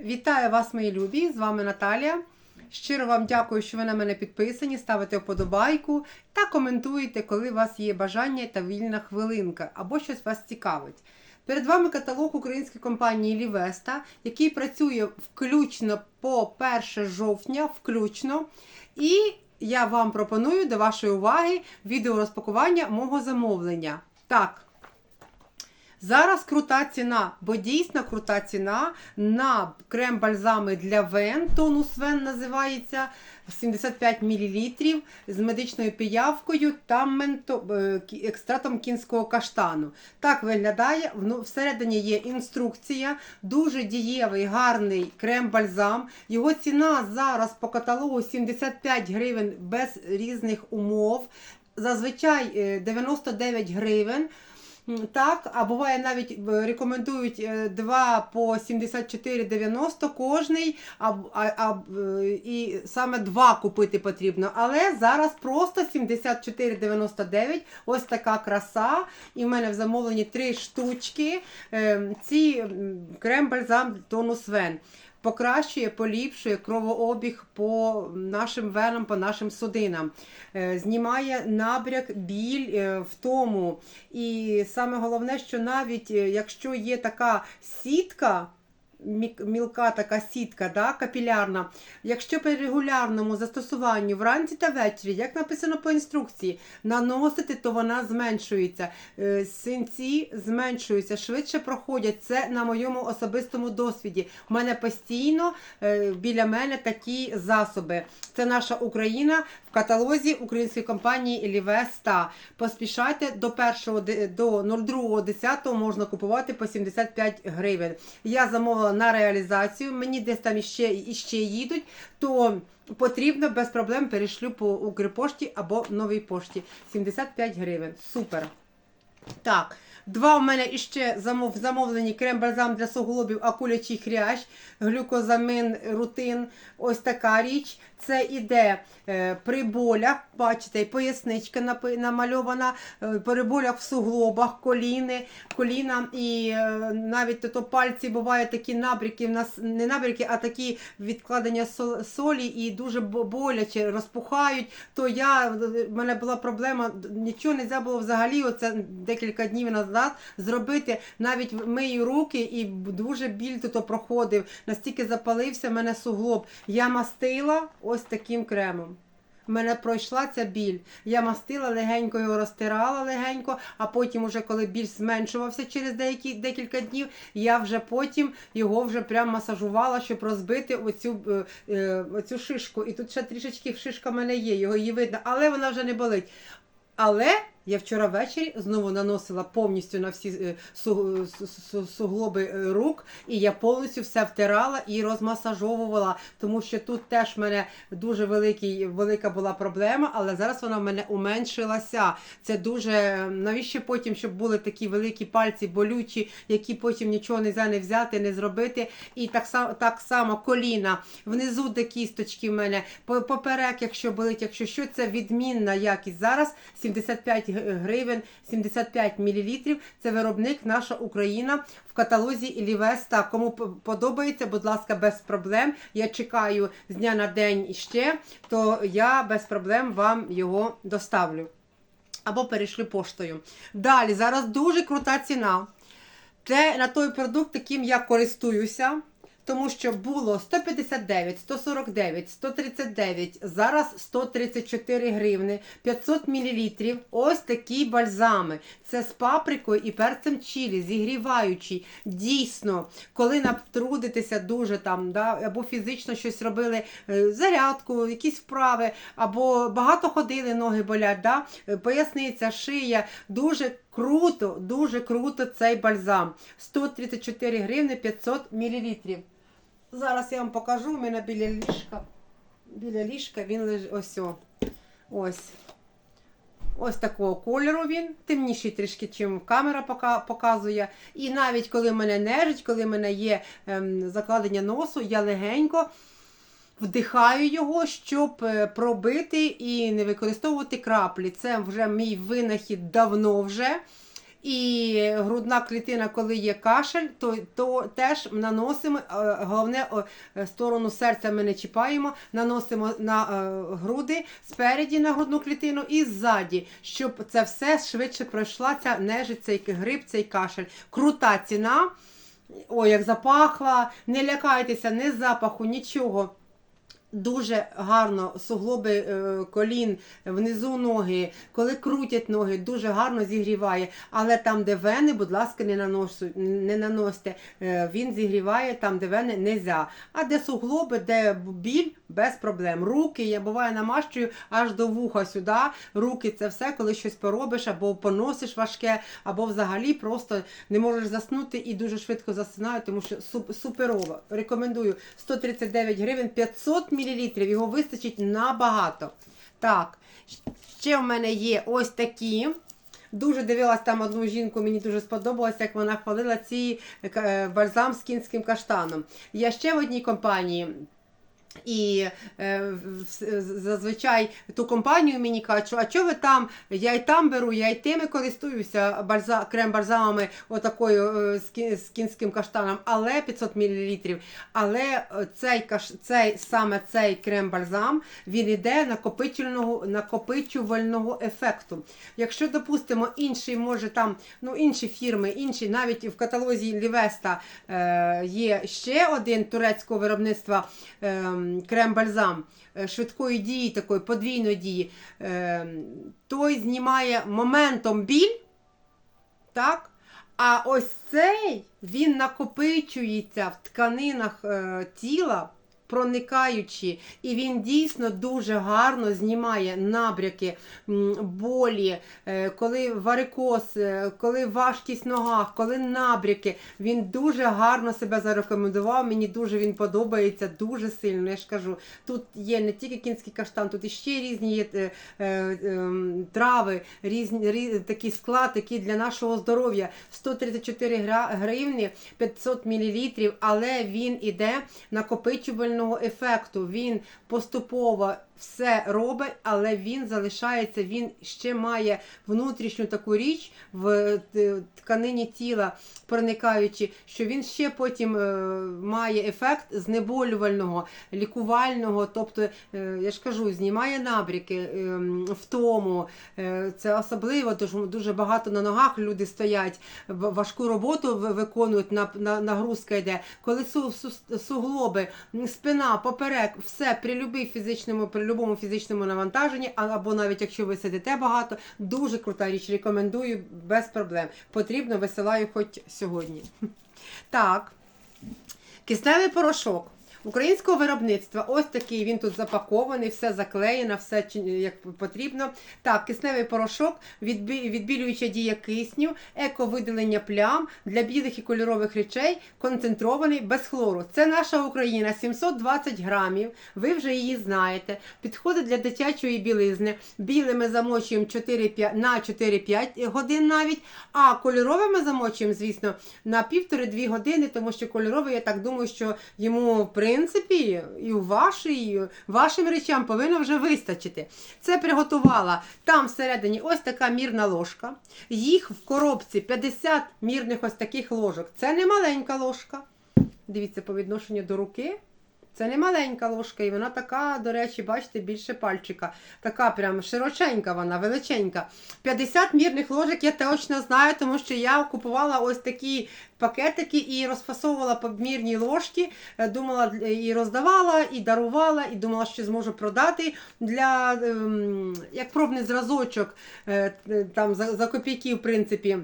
Вітаю вас, мої любі! З вами Наталія. Щиро вам дякую, що ви на мене підписані, ставите вподобайку та коментуєте, коли у вас є бажання та вільна хвилинка або щось вас цікавить. Перед вами каталог української компанії Лівеста, який працює включно по 1 жовтня, включно. І я вам пропоную до вашої уваги відео розпакування мого замовлення. Так. Зараз крута ціна, бо дійсно крута ціна на крем-бальзами для вен, тонус вен називається 75 мл з медичною піявкою та менто, е, екстратом кінського каштану. Так виглядає. Всередині є інструкція, дуже дієвий, гарний крем-бальзам. Його ціна зараз по каталогу 75 гривень без різних умов. Зазвичай е, 99 гривень. Так, а буває навіть е, рекомендують е, 2 по 74,90 кожний, а, а, а, е, і саме 2 купити потрібно. Але зараз просто 74,99. Ось така краса. І в мене в замовленні 3 штучки. Е, Ці м, крем-бальзам тонус вен. Покращує, поліпшує кровообіг по нашим венам, по нашим судинам, Е, знімає набряк, біль, в втому. І саме головне, що навіть е, якщо є така сітка, мілка така сітка, да, капілярна, якщо при регулярному застосуванню вранці та ввечері, як написано по інструкції, наносити, то вона зменшується. Е, Синці зменшуються, швидше проходять. Це на моєму особистому досвіді. У мене постійно е, біля мене такі засоби. Це наша Україна в каталозі української компанії Лівеста. Поспішайте до 1 до 02.10 можна купувати по 75 гривень. Я замовила на реалізацію. Мені десь там іще, іще їдуть, то потрібно без проблем перешлю по Укрпошті або новій пошті. 75 гривень. Супер. Так, два у мене іще замов, замовлені крем-бальзам для суглобів, акулячий хрящ, глюкозамин, рутин. Ось така річ. Це іде е, при болях, бачите, і поясничка намальована, е, при болях в суглобах, коліни, коліна і е, навіть то, пальці бувають такі набряки, в нас не набряки, а такі відкладення солі і дуже боляче розпухають. То я в мене була проблема, нічого не можна було взагалі. Оце декілька днів назад зробити. Навіть мию руки і дуже біль тут проходив. Настільки запалився в мене суглоб. Я мастила ось таким кремом. В мене пройшла ця біль. Я мастила легенько його розтирала легенько, а потім, уже коли біль зменшувався через деякі декілька днів, я вже потім його вже прям масажувала, щоб розбити оцю, е, е, оцю шишку. І тут ще трішечки шишка в мене є, його її видно, але вона вже не болить. Але я вчора ввечері знову наносила повністю на всі е, су- су- су- суглоби е, рук, і я повністю все втирала і розмасажовувала, тому що тут теж в мене дуже великий, велика була проблема, але зараз вона в мене уменшилася. Це дуже навіщо потім, щоб були такі великі пальці болючі, які потім нічого не не взяти, не зробити. І так само, так само коліна, внизу де кісточки в мене, поперек, якщо болить, якщо що, це відмінна якість. Зараз 75 г- гривень, 75 мл. Це виробник наша Україна в каталозі Лівеста. Кому подобається, будь ласка, без проблем. Я чекаю з дня на день іще, то я без проблем вам його доставлю. Або перешлю поштою. Далі, зараз дуже крута ціна. Це на той продукт, яким я користуюся. Тому що було 159, 149, 139, зараз 134 гривни, 500 мл. Ось такі бальзами. Це з паприкою і перцем чилі, зігріваючий. Дійсно, коли натрудитеся дуже там, да, або фізично щось робили, е, зарядку, якісь вправи, або багато ходили, ноги болять, да, е, поясниця, шия. Дуже круто, дуже круто цей бальзам. 134 гривни 500 мл. Зараз я вам покажу, у мене біля ліжка. Біля ліжка він лежить ось. Ось. Ось такого кольору він, темніший трішки, чим камера показує. І навіть коли мене нежить, коли в мене є ем, закладення носу, я легенько вдихаю його, щоб е, пробити і не використовувати краплі. Це вже мій винахід давно вже. І грудна клітина, коли є кашель, то, то теж наносимо. е, Головне, е, сторону серця ми не чіпаємо, наносимо на е, груди спереді на грудну клітину і ззаді, щоб це все швидше пройшла ця нежить, цей грип, цей кашель. Крута ціна. Ой, як запахла, не лякайтеся, не запаху, нічого. Дуже гарно суглоби е, колін, внизу ноги, коли крутять ноги, дуже гарно зігріває. Але там, де вени, будь ласка, не, наносу, не наносьте. Е, він зігріває там, де вени не можна. А де суглоби, де біль, без проблем. Руки, я буває намащую аж до вуха сюди. Руки це все, коли щось поробиш, або поносиш важке, або взагалі просто не можеш заснути і дуже швидко засинаю, тому що суперово. Рекомендую 139 гривень 500 мл. Його вистачить набагато. Так, ще в мене є ось такі. Дуже дивилась там одну жінку, мені дуже сподобалось, як вона хвалила ці е, бальзам з кінським каштаном. Я ще в одній компанії. І е, зазвичай ту компанію мені кажуть, а чого ви там? Я і там беру, я і тими користуюся бальза, крем-бальзамами отакою е, з, кінським каштаном, але 500 мл. Але цей, каш, цей саме цей крем-бальзам він іде накопичувального, накопичувального ефекту. Якщо, допустимо, інший може там, ну інші фірми, інші, навіть в каталозі Лівеста е, є ще один турецького виробництва е, крем-бальзам е, швидкої дії, такої подвійної дії, е, той знімає моментом біль, так? А ось цей він накопичується в тканинах е, тіла, проникаючи, і він дійсно дуже гарно знімає набряки, болі, е, коли варикоз, е, коли важкість в ногах, коли набряки. Він дуже гарно себе зарекомендував. Мені дуже він подобається, дуже сильно. Я ж кажу, тут є не тільки кінський каштан, тут іще різні є е, ем, трави, різні рі, такий склад, який для нашого здоров'я 134 гривні 500 мл, але він іде накопичувального ефекту. Він поступово все робить, але він залишається, він ще має внутрішню таку річ в е, тканині тіла, проникаючи, що він ще потім е, має ефект знеболювального, лікувального, тобто, е, я ж кажу, знімає набріки, е, втому. Це особливо, дуже, дуже багато на ногах люди стоять, важку роботу виконують, на, на, нагрузка йде. Коли су, су, суглоби, спина, поперек, все при любій фізичному, при любому фізичному навантаженні, або навіть якщо ви сидите багато, дуже крута річ, рекомендую без проблем. Потрібно, висилаю хоч сьогодні. Так, кисневий порошок. Українського виробництва, ось такий він тут запакований, все заклеєно, все як потрібно. Так, кисневий порошок, відбі- відбілююча дія кисню, ековидалення плям для білих і кольорових речей, концентрований без хлору. Це наша Україна, 720 грамів. Ви вже її знаєте. Підходить для дитячої білизни. Біле ми замочуємо 4, на 4-5 годин навіть, а кольорове ми замочуємо, звісно, на півтори-дві години, тому що кольоровий, я так думаю, що йому, в принципі, і у вашій, вашим речам повинно вже вистачити. Це приготувала там всередині ось така мірна ложка. Їх в коробці 50 мірних ось таких ложок. Це не маленька ложка. Дивіться, по відношенню до руки. Це не маленька ложка, і вона така, до речі, бачите, більше пальчика. Така прям широченька вона, величенька. 50 мірних ложок я точно знаю, тому що я купувала ось такі пакетики і розфасовувала по мірній ложки. Е, Думала е, і роздавала, і дарувала, і думала, що зможу продати для ем, як пробний зразочок, е, там за, за копійки, в принципі.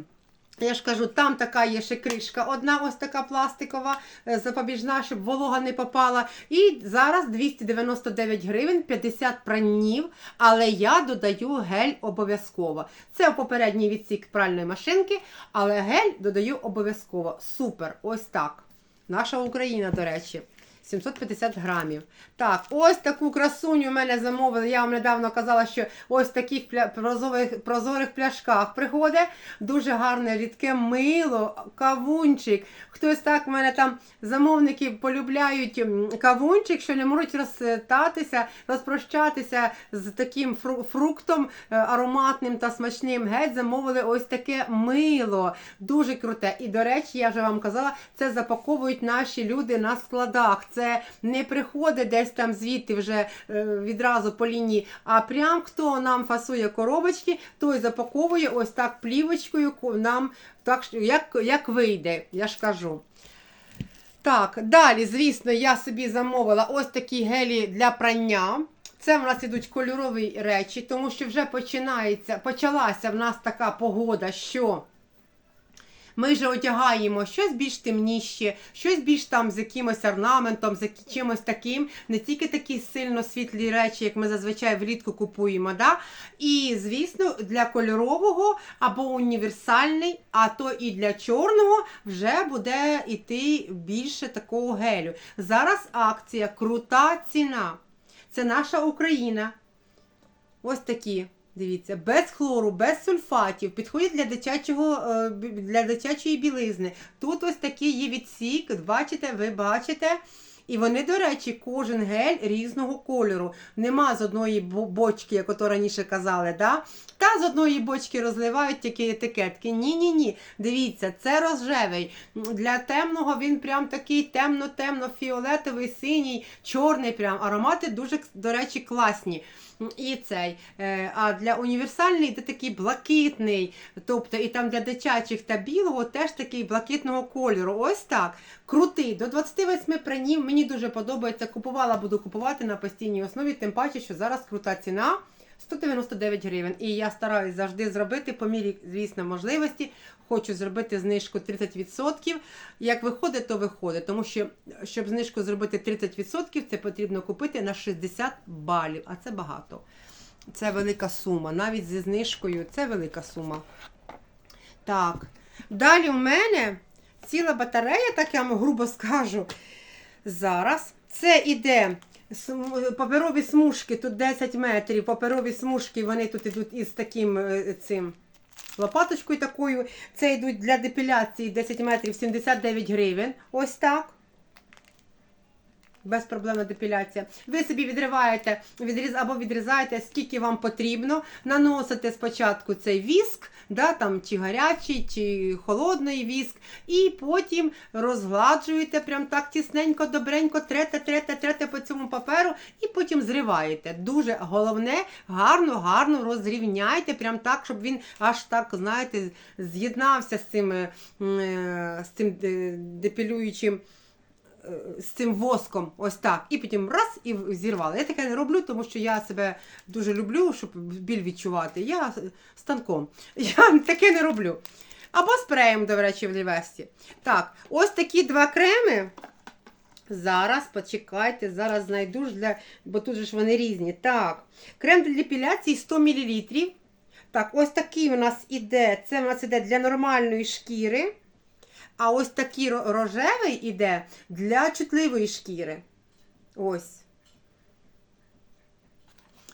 Я ж кажу, там така є ще кришка, одна ось така пластикова, е, запобіжна, щоб волога не попала. І зараз 299 гривень, 50 пранів, але я додаю гель обов'язково. Це попередній відсік пральної машинки, але гель додаю обов'язково. Супер, ось так. Наша Україна, до речі. 750 грамів. Так, ось таку красуню в мене замовили. Я вам недавно казала, що ось в таких пля- прозорих, прозорих пляшках приходить. Дуже гарне рідке мило, кавунчик. Хтось так в мене там замовники полюбляють кавунчик, що не можуть розстатися, розпрощатися з таким фру- фруктом е, ароматним та смачним. Геть замовили ось таке мило. Дуже круте. І до речі, я вже вам казала, це запаковують наші люди на складах. Це не приходить десь там звідти вже е, відразу по лінії. А прям хто нам фасує коробочки, той запаковує ось так плівочкою нам так, як, як вийде, я ж кажу. Так, далі, звісно, я собі замовила ось такі гелі для прання. Це в нас ідуть кольорові речі, тому що вже починається, почалася в нас така погода, що ми вже одягаємо щось більш темніше, щось більш там з якимось орнаментом, з чимось таким, не тільки такі сильно світлі речі, як ми зазвичай влітку купуємо. Да? І, звісно, для кольорового або універсальний, а то і для чорного вже буде йти більше такого гелю. Зараз акція, крута ціна. Це наша Україна. Ось такі. Дивіться, без хлору, без сульфатів, підходять для дитячого е, для дитячої білизни. Тут ось такий є відсік, бачите, ви бачите. І вони, до речі, кожен гель різного кольору. Нема з одної бочки, як ото раніше казали, да? та з одної бочки розливають тільки етикетки. Ні-ні-ні. Дивіться, це рожевий. Для темного він прям такий темно-темно-фіолетовий, синій, чорний. Прям аромати дуже, до речі, класні. І цей. Е, А для універсальний де такий блакитний. Тобто і там для дитячих та білого теж такий блакитного кольору. Ось так. Крутий. До 28 принів. мені дуже подобається. Купувала, буду купувати на постійній основі, тим паче, що зараз крута ціна. 199 гривень. І я стараюсь завжди зробити по мірі, звісно, можливості. Хочу зробити знижку 30%. Як виходить, то виходить. Тому що, щоб знижку зробити 30%, це потрібно купити на 60 балів. А це багато. Це велика сума. Навіть зі знижкою це велика сума. Так. Далі в мене ціла батарея, так я вам грубо скажу. Зараз. Це іде паперові смужки, тут 10 метрів. Паперові смужки, вони тут йдуть із таким е, цим лопаточкою такою. Це йдуть для депіляції 10 метрів 79 гривень. Ось так. Безпроблемна депіляція. Ви собі відриваєте відріз, або відрізаєте, скільки вам потрібно. Наносите спочатку цей віск, да, там, чи гарячий, чи холодний віск, і потім розгладжуєте прям так тісненько, добренько, трете, трете, трете по цьому паперу, і потім зриваєте. Дуже головне, гарно, гарно розрівняйте, прям так, щоб він аж так, знаєте, з'єднався з цим, е, е, з цим е, депілюючим з цим воском, ось так, і потім раз і зірвала. Я таке не роблю, тому що я себе дуже люблю, щоб біль відчувати. Я е, станком. Я таке не роблю. Або спреєм, до речі, в Лівесті. Так, ось такі два креми. Зараз почекайте, зараз знайду ж для, бо тут же ж вони різні. Так, крем для депіляції 100 мл. Так, ось такий у нас іде. Це у нас іде для нормальної шкіри. А ось такий рожевий іде для чутливої шкіри. Ось.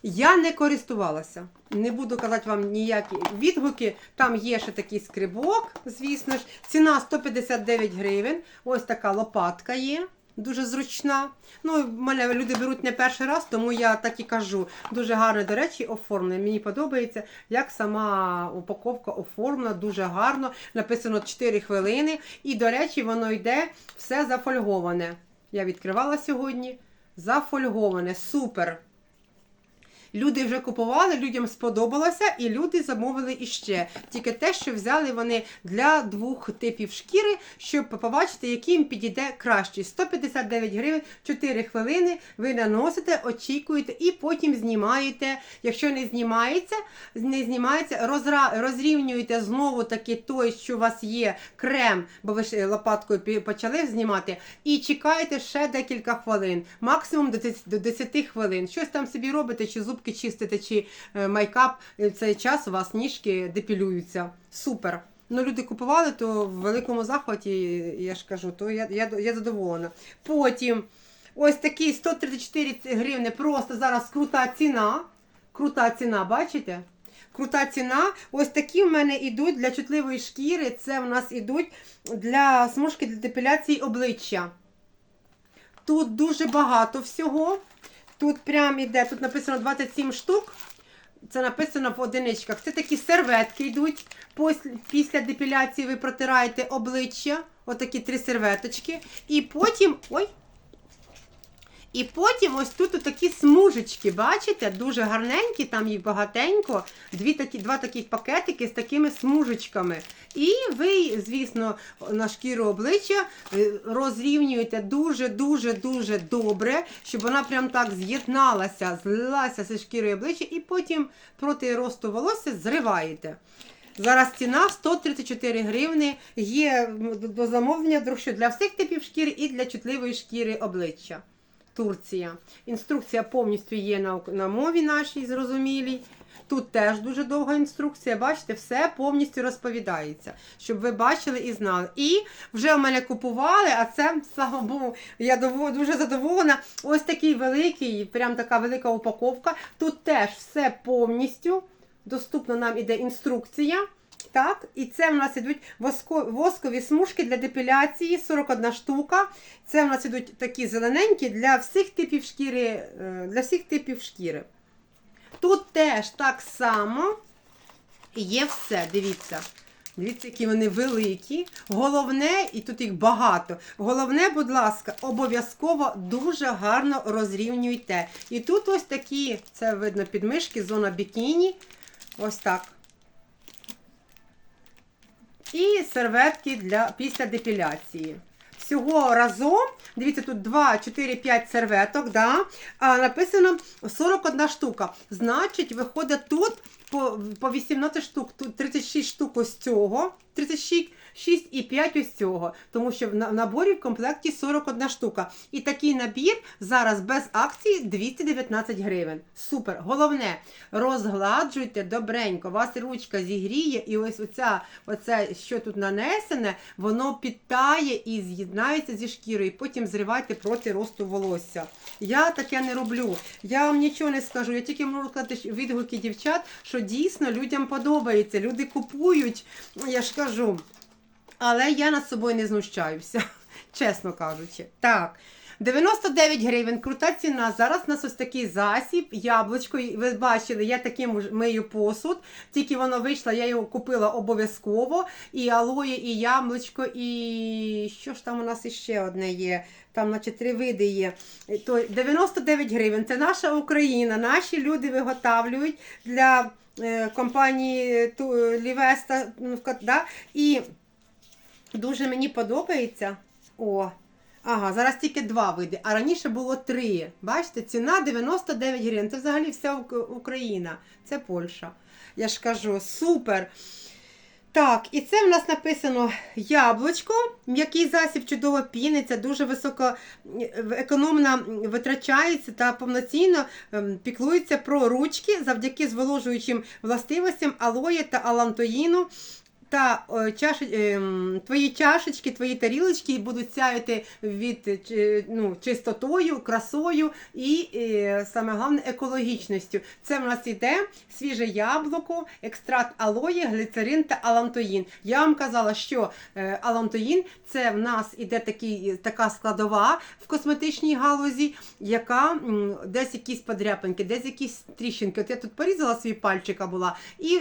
Я не користувалася. Не буду казати вам ніякі відгуки. Там є ще такий скрибок, звісно ж. Ціна 159 гривень. Ось така лопатка є. Дуже зручна. Ну, мене люди беруть не перший раз, тому я так і кажу. Дуже гарно, до речі, оформлене. Мені подобається, як сама упаковка оформлена, дуже гарно. Написано 4 хвилини. І, до речі, воно йде все зафольговане. Я відкривала сьогодні. Зафольговане. Супер. Люди вже купували, людям сподобалося, і люди замовили іще. Тільки те, що взяли вони для двох типів шкіри, щоб побачити, який їм підійде краще. 159 гривень, 4 хвилини. Ви наносите, очікуєте і потім знімаєте. Якщо не знімається, не знімається, розра... розрівнюєте знову таки той, що у вас є крем, бо ви ж лопаткою почали знімати, і чекаєте ще декілька хвилин, максимум до 10 хвилин. Щось там собі робите, чи зубки чистите, чи е, майкап. В цей час у вас ніжки депілюються. Супер. Ну, люди купували, то в великому захваті, я ж кажу, то я, я, я задоволена. Потім Ось такий 134 гривни. Просто зараз крута ціна. Крута ціна, бачите? Крута ціна. Ось такі в мене йдуть для чутливої шкіри. Це в нас йдуть для смужки для депіляції обличчя. Тут дуже багато всього. Тут прям іде, тут написано 27 штук. Це написано в одиничках. Це такі серветки йдуть. Після, депіляції ви протираєте обличчя. Отакі три серветочки. І потім. Ой! І потім ось тут такі смужечки, бачите? Дуже гарненькі, там їх багатенько. Дві такі, два таких пакетики з такими смужечками. І ви, звісно, на шкіру обличчя е, розрівнюєте дуже-дуже-дуже добре, щоб вона прям так з'єдналася, злилася зі шкірою обличчя, і потім проти росту волосся зриваєте. Зараз ціна 134 гривни. Є до замовлення що для всіх типів шкіри і для чутливої шкіри обличчя. Турція. Інструкція повністю є на, на мові нашій зрозумілій. Тут теж дуже довга інструкція. Бачите, все повністю розповідається, щоб ви бачили і знали. І вже в мене купували, а це, слава Богу, я дуже задоволена. Ось такий великий, прям така велика упаковка. Тут теж все повністю. Доступно нам іде інструкція. Так, і це в нас ідуть воско- воскові смужки для депіляції, 41 штука. Це в нас ідуть такі зелененькі для всіх типів шкіри. е, Для всіх типів шкіри. Тут теж так само є все. Дивіться. Дивіться, які вони великі. Головне, і тут їх багато. Головне, будь ласка, обов'язково дуже гарно розрівнюйте. І тут ось такі, це видно підмишки, зона бікіні. Ось так. І серветки для, після депіляції. Всього разом, дивіться, тут 2, 4, 5 серветок, да? а написано 41 штука. Значить, виходить тут по, по 18 штук, тут 36 штук ось цього, 36 6 і 5 ось цього, тому що в наборі в комплекті 41 штука. І такий набір зараз без акції 219 гривень. Супер. Головне, розгладжуйте добренько, вас ручка зігріє, і ось оця, оце, що тут нанесене, воно підтає і з'єднається зі шкірою, потім зривайте проти росту волосся. Я таке не роблю. Я вам нічого не скажу. Я тільки можу сказати відгуки дівчат, що дійсно людям подобається. Люди купують, я ж кажу. Але я над собою не знущаюся, чесно кажучи. Так. 99 гривень, крута ціна. Зараз у нас ось такий засіб, яблучко. Ви бачили, я таким мию посуд. Тільки воно вийшло, я його купила обов'язково. І алоє, і яблучко, і що ж там у нас іще одне є. Там, наче три види є. То 99 гривень. Це наша Україна. Наші люди виготовлюють для е, компанії Лівеста. ну, Да? І Дуже мені подобається. О, ага, зараз тільки два види, а раніше було три. Бачите, ціна 99 гривень. Це взагалі вся Україна. Це Польща. Я ж кажу, супер. Так, і це в нас написано яблучко, м'який засіб чудово піниться, дуже високо економно витрачається та повноцінно ем, піклується про ручки завдяки зволожуючим властивостям алоє та алантоїну. Та е, чаші, ем, твої чашечки, твої тарілочки будуть сяяти від е, ну, чистотою, красою і е, саме головне екологічністю. Це в нас іде свіже яблуко, екстракт алої, гліцерин та алантоїн. Я вам казала, що е, алантоїн це в нас іде такий, така складова в косметичній галузі, яка м, десь якісь подряпинки, десь якісь тріщинки. От я тут порізала свій пальчика була і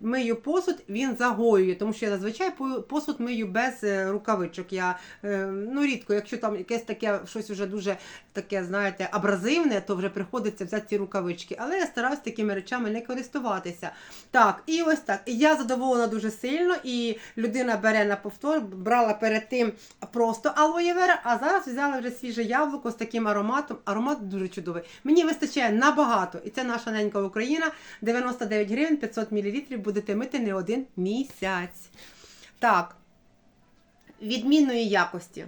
мию посуд, він загоює, тому що я зазвичай посуд мию без е, рукавичок. Я е, ну рідко, якщо там якесь таке щось вже дуже таке, знаєте, абразивне, то вже приходиться взяти ці рукавички. Але я стараюсь такими речами не користуватися. Так, і ось так. Я задоволена дуже сильно, і людина бере на повтор, брала перед тим просто алоє вера, а зараз взяла вже свіже яблуко з таким ароматом. Аромат дуже чудовий. Мені вистачає набагато. І це наша ненька Україна. 99 гривень, 500 мл будете мити не один місяць. Так, відмінної якості.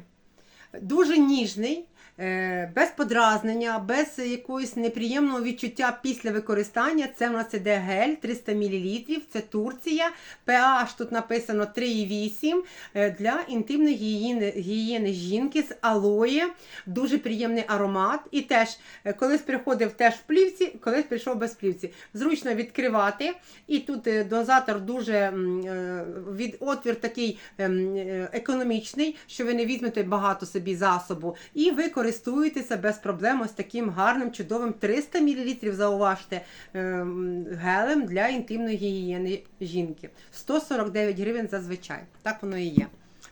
Дуже ніжний. Е, без подразнення, без якогось неприємного відчуття після використання. Це в нас іде гель 300 мл, це Турція. pH тут написано 3,8 е, для інтимної гігієни, гігієни жінки з алоє. Дуже приємний аромат. І теж е, колись приходив теж в плівці, колись прийшов без плівці. Зручно відкривати. І тут дозатор дуже від отвір такий ем, економічний, що ви не візьмете багато собі засобу. І ви користуєтеся без проблем ось таким гарним, чудовим 300 мл, зауважте, ем, гелем для інтимної гігієни жінки. 149 гривень зазвичай. Так воно і є.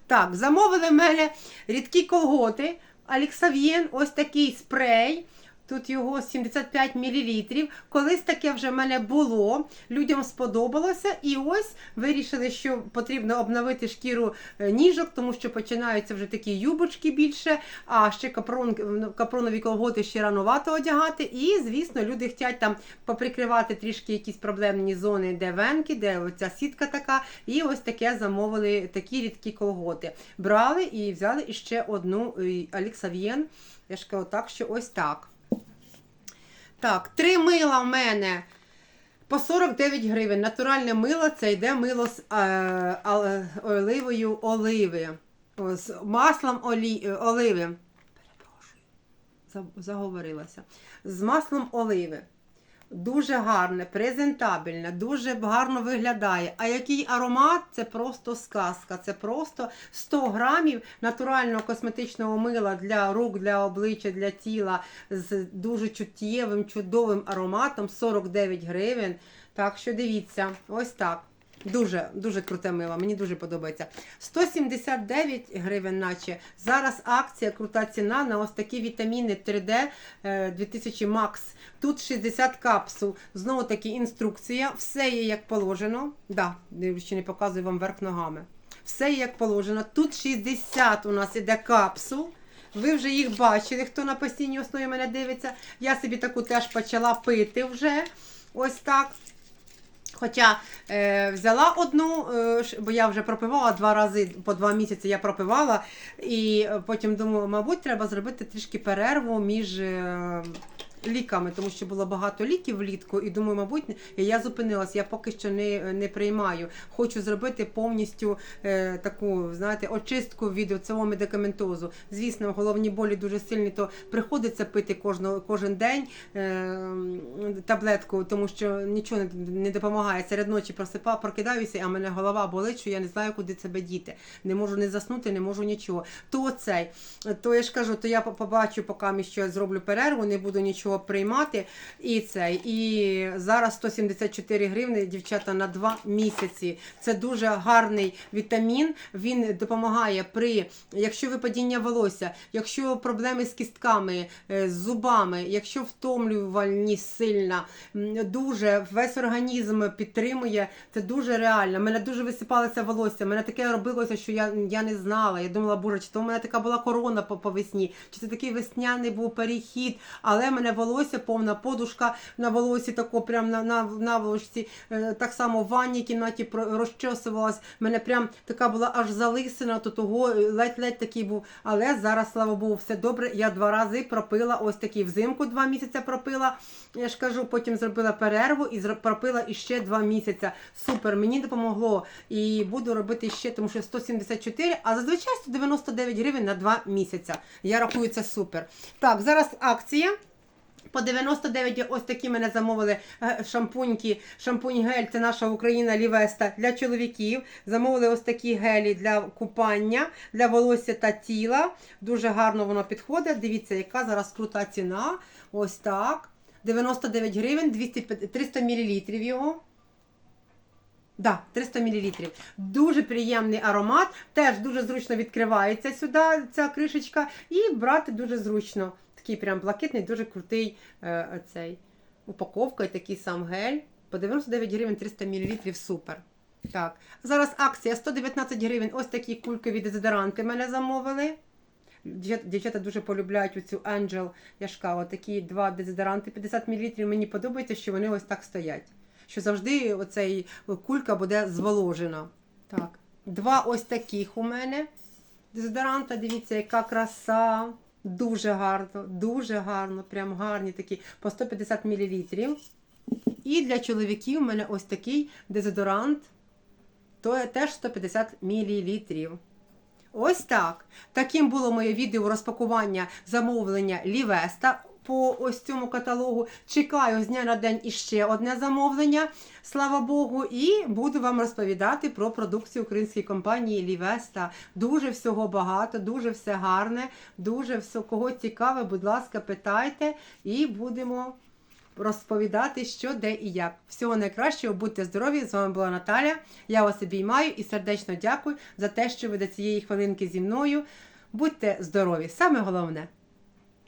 Так, замовили в мене рідкі колготи. Аліксав'єн, ось такий спрей. Тут його 75 мл. Колись таке вже в мене було. Людям сподобалося. І ось вирішили, що потрібно обновити шкіру е, ніжок, тому що починаються вже такі юбочки більше, а ще капрон, капронові колготи ще ранувато одягати. І, звісно, люди хочуть там поприкривати трішки якісь проблемні зони, де венки, де оця сітка така. І ось таке замовили такі рідкі колготи. Брали і взяли іще одну Аліксав'єн. Я ж кажу так, що ось так. Так, три мила в мене по 49 гривень. Натуральне мило це йде мило з е, оливою оливи. З маслом олі, е, оливи. Перепрошую, заговорилася. З маслом оливи. Дуже гарне, презентабельне, дуже гарно виглядає. А який аромат це просто сказка. Це просто 100 грамів натурального косметичного мила для рук, для обличчя, для тіла з дуже чуттєвим, чудовим ароматом 49 гривень. Так що дивіться, ось так. Дуже, дуже круте мило, мені дуже подобається. 179 гривень, наче. Зараз акція, крута ціна на ось такі вітаміни 3D е, 2000 Max. Тут 60 капсул. Знову таки інструкція. Все є як положено. Да, ще не показую вам верх ногами. Все є як положено. Тут 60 у нас іде капсул. Ви вже їх бачили, хто на постійній основі мене дивиться. Я собі таку теж почала пити вже. Ось так. Хоча е, взяла одну, е, бо я вже пропивала два рази по два місяці я пропивала, і е, потім думаю, мабуть, треба зробити трішки перерву між е, ліками, тому що було багато ліків влітку, і думаю, мабуть, я зупинилась, я поки що не, не приймаю. Хочу зробити повністю е, таку, знаєте, очистку від цього медикаментозу. Звісно, головні болі дуже сильні, то приходиться пити кожного, кожен день е, таблетку, тому що нічого не, не допомагає. Серед ночі просипа, прокидаюся, а мене голова болить, що я не знаю, куди себе діти. Не можу не заснути, не можу нічого. То цей, то я ж кажу, то я побачу, поки що зроблю перерву, не буду нічого приймати. І цей. І зараз 174 гривни, дівчата, на 2 місяці. Це дуже гарний вітамін. Він допомагає при, якщо випадіння волосся, якщо проблеми з кістками, е, з зубами, якщо втомлювальність сильна, дуже весь організм підтримує. Це дуже реально. Мене дуже висипалося волосся. Мене таке робилося, що я, я не знала. Я думала, боже, чи то в мене така була корона по, по весні, чи це такий весняний був перехід. Але мене волосся, повна подушка на волосі, тако прям на, на, наволочці, е, так само в ванній кімнаті розчесувалась. Мене прям така була аж залисина, то того е, ледь-ледь такий був. Але зараз, слава Богу, все добре. Я два рази пропила ось такий взимку, два місяці пропила. Я ж кажу, потім зробила перерву і пропила іще два місяці. Супер, мені допомогло. І буду робити ще, тому що 174, а зазвичай 199 гривень на два місяці. Я рахую це супер. Так, зараз акція. По 99 ось такі мене замовили е, шампуньки. Шампунь гель це наша Україна Лівеста для чоловіків. Замовили ось такі гелі для купання, для волосся та тіла. Дуже гарно воно підходить. Дивіться, яка зараз крута ціна. Ось так. 99 гривень, 200, 300 мл його. Да, 300 мл. Дуже приємний аромат. Теж дуже зручно відкривається сюди ця кришечка. І брати дуже зручно. Такий прям блакитний, дуже крутий е, цей упаковка і такий сам гель. По 99 гривень 300 мл. Супер. Так. Зараз акція 119 гривень. Ось такі кулькові дезодоранти мене замовили. Дівчата, дуже полюбляють оцю Angel Яшка. Такі два дезодоранти 50 мл. Мені подобається, що вони ось так стоять. Що завжди оцей кулька буде зволожена. Так. Два ось таких у мене дезодоранта. Дивіться, яка краса. Дуже гарно, дуже гарно, прям гарні такі по 150 мл. І для чоловіків у мене ось такий дезодорант, то є теж 150 мл. Ось так. Таким було моє відео розпакування замовлення Лівеста по ось цьому каталогу. Чекаю з дня на день іще одне замовлення, слава Богу, і буду вам розповідати про продукцію української компанії Лівеста. Дуже всього багато, дуже все гарне, дуже все кого цікаве, будь ласка, питайте і будемо розповідати, що, де і як. Всього найкращого, будьте здорові! З вами була Наталя. Я вас обіймаю і сердечно дякую за те, що ви до цієї хвилинки зі мною. Будьте здорові! Саме головне.